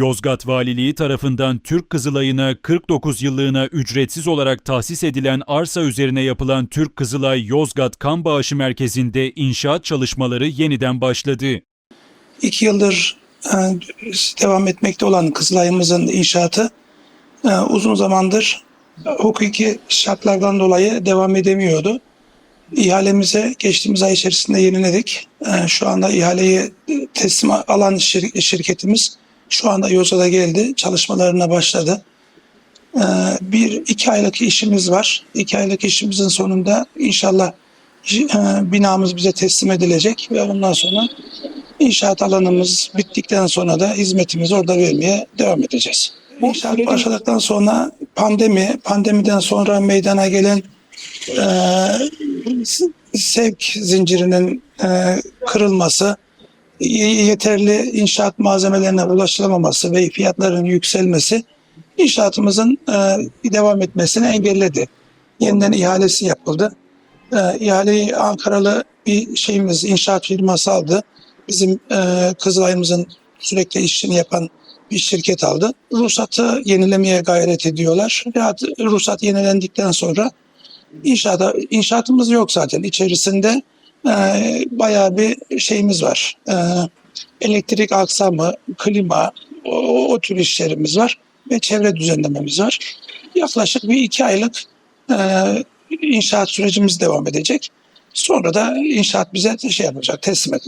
Yozgat Valiliği tarafından Türk Kızılay'ına 49 yıllığına ücretsiz olarak tahsis edilen arsa üzerine yapılan Türk Kızılay Yozgat Kan Bağışı Merkezi'nde inşaat çalışmaları yeniden başladı. İki yıldır e, devam etmekte olan Kızılay'ımızın inşaatı e, uzun zamandır hukuki şartlardan dolayı devam edemiyordu. İhalemize geçtiğimiz ay içerisinde yeniledik. E, Şu anda ihaleyi teslim alan şir- şirketimiz şu anda Yozgat'a geldi. Çalışmalarına başladı. E, Bir iki aylık işimiz var. İki aylık işimizin sonunda inşallah e, binamız bize teslim edilecek ve ondan sonra İnşaat alanımız bittikten sonra da hizmetimizi orada vermeye devam edeceğiz. İnşaat başladıktan sonra pandemi, pandemiden sonra meydana gelen e, sevk zincirinin e, kırılması, yeterli inşaat malzemelerine ulaşılamaması ve fiyatların yükselmesi inşaatımızın e, devam etmesini engelledi. Yeniden ihalesi yapıldı. E, ihaleyi Ankaralı bir şeyimiz, inşaat firması aldı bizim e, Kızılay'ımızın sürekli işini yapan bir şirket aldı. Ruhsatı yenilemeye gayret ediyorlar. Ruhsat yenilendikten sonra inşaata, inşaatımız yok zaten. İçerisinde e, bayağı bir şeyimiz var. E, elektrik aksamı, klima, o, o tür işlerimiz var ve çevre düzenlememiz var. Yaklaşık bir iki aylık e, inşaat sürecimiz devam edecek. Sonra da inşaat bize şey yapacak, teslim edecek.